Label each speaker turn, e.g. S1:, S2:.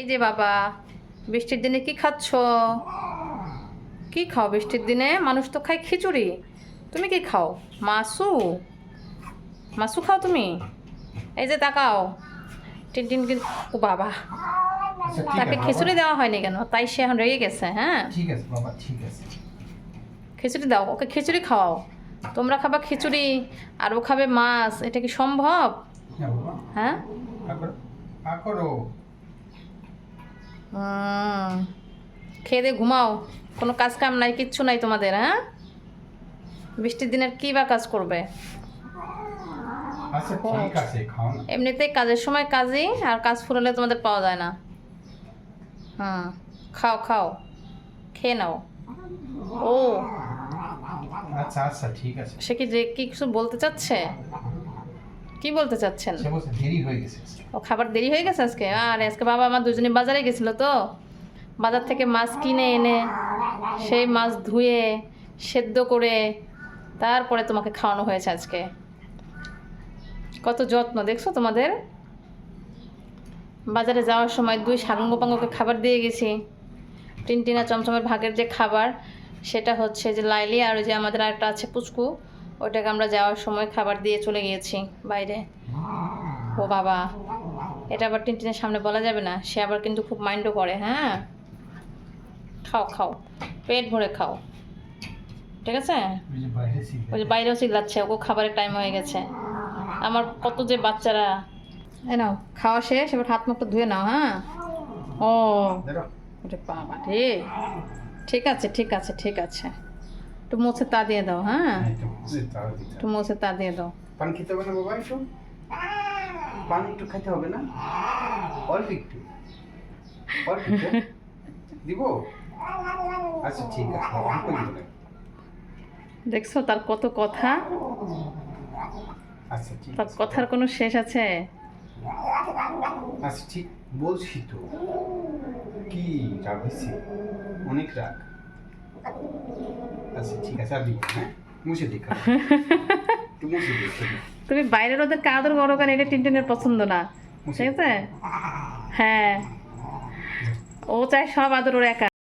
S1: এই যে বাবা বৃষ্টির দিনে কি খাচ্ছ? কি খাও বৃষ্টির দিনে? মানুষ তো খায় খিচুড়ি। তুমি কি খাও? মাসু? মাসু খাও তুমি? এই যে তাকাও। টিনটিন কি ও বাবা
S2: আচ্ছা
S1: তাকে খিচুড়ি দেওয়া হয়নি কেন? তাই সে এখন রেগে গেছে হ্যাঁ?
S2: ঠিক আছে বাবা ঠিক আছে।
S1: খিচুড়ি দাও ওকে খিচুড়ি খাওয়াও। তোমরা খাবা খিচুড়ি আর ও খাবে মাছ। এটা কি সম্ভব?
S2: হ্যাঁ?
S1: খেয়ে দিয়ে ঘুমাও। কোনো কাজ কাম নাই কিচ্ছু নাই তোমাদের হ্যাঁ? বৃষ্টির দিনের কী বা কাজ করবে?
S2: আচ্ছা
S1: এমনিতেই কাজের সময় কাজই আর কাজ ফুরালে তোমাদের পাওয়া যায় না। হ্যাঁ খাও খাও খেয়ে নাও। ও।
S2: আচ্ছা আচ্ছা ঠিক আছে।
S1: সে কি যে কি কিছু বলতে চাচ্ছে? কি বলতে চাচ্ছেন?
S2: দেরি হয়ে গেছে
S1: ও খাবার দেরি হয়ে গেছে আজকে? আর আজকে বাবা আমার দুজনে বাজারে গেছিল তো। বাজার থেকে মাছ কিনে এনে সেই মাছ ধুয়ে সেদ্ধ করে তারপরে তোমাকে খাওয়ানো হয়েছে আজকে। কত যত্ন দেখছ তোমাদের? বাজারে যাওয়ার সময় দুই সারঙ্গ পাঙ্গকে খাবার দিয়ে গেছি। টিনটিনা চমচমের ভাগের যে খাবার সেটা হচ্ছে যে লাইলি আর ওই যে আমাদের আরেকটা আছে পুচকু। ওটাকে আমরা যাওয়ার সময় খাবার দিয়ে চলে গিয়েছি বাইরে। ও বাবা। এটা আবার টিনটিনের সামনে বলা যাবে না সে আবার কিন্তু খুব মাইন্ডও করে হ্যাঁ? খাও খাও। পেট ভরে খাও। ঠিক আছে?
S2: ওই যে
S1: ওই বাইরেও চিল্লাচ্ছে ওকে খাবারের টাইম হয়ে গেছে। আমার কত যে বাচ্চারা। এ নাও খাওয়া শেষ এবার হাত মুখটা ধুয়ে নাও হ্যাঁ? ও। বাবা রে। ঠিক আছে ঠিক আছে ঠিক আছে। একটু মুছে তা দিয়ে দাও হ্যাঁ একটু। মুছে তা দিয়ে দাও
S2: পানি খেতে হবে না বাবা একটু পানি একটু খেতে হবে না অল্প একটু অল্প দিব আচ্ছা ঠিক আছে।
S1: দেখছ তার কত কথা
S2: আচ্ছা
S1: তার কথার কোনো শেষ আছে
S2: আচ্ছা ঠিক বলছি তো কি রাগ হয়েছে অনেক রাগ আচ্ছা ঠিক আছে আর দিব হ্যাঁ? মুছে দিই শুধু।
S1: তুমি বাইরের ওদের কাদর বড় কারণ এটা টিনটিনের পছন্দ না। ঠিক আছে? হ্যাঁ। ও চায় সব আদর ওর একা।